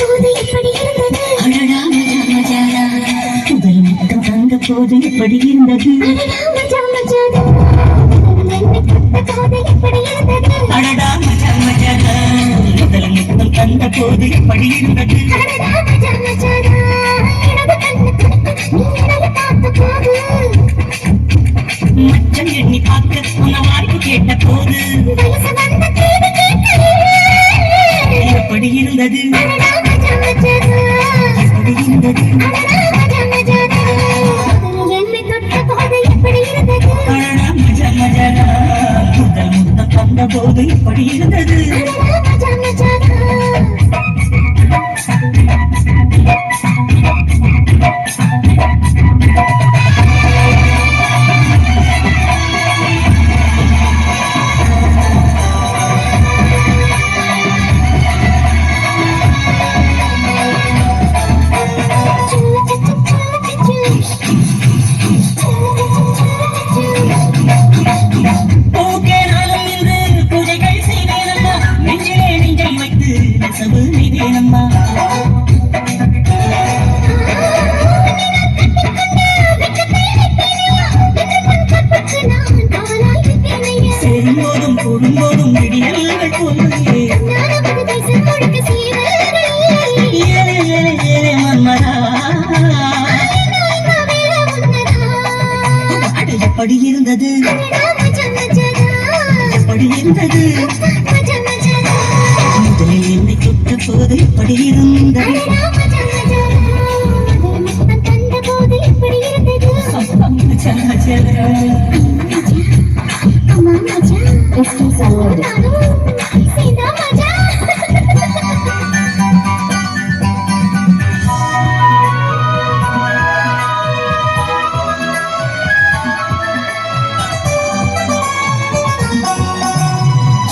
போது எப்படி இருந்தது. அடடா மஜா மஜாடா முதல் முத்தம் போது எப்படி இருந்தது. மஜா மஜாடா அடடா மஜா மஜாடா முதல் தந்த போது எப்படி இருந்தது. போது. மச்சம் எண்ணி பார்க்க உன்ன வாய்ப்பு கேட்ட போது. எப்படி இருந்தது எப்படி இருந்தது முதல் முத்தம் தந்த போது எப்படி இருந்தது சேரும்போதும் கூடும்போதும் விடியல்கள் போன்றே ஏலே ஏலே ஏலே மன்மதா எப்படி இருந்தது? எப்படி இருந்தது? முதலில் என்னை தொட்ட போது எப்படி இருந்தது? மச்சா, மச்சா.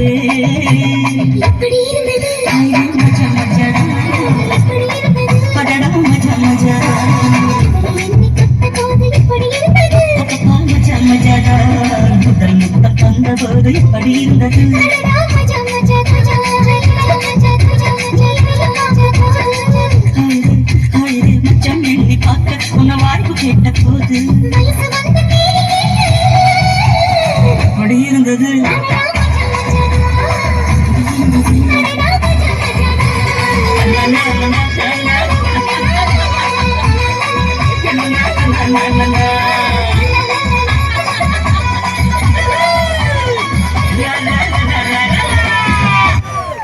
இருந்தது எப்படி இருந்தது? மஜா மஜா மஜா மஜா மஜா மஜா கேட்ட போது வந்த எப்படி இருந்தது அடடா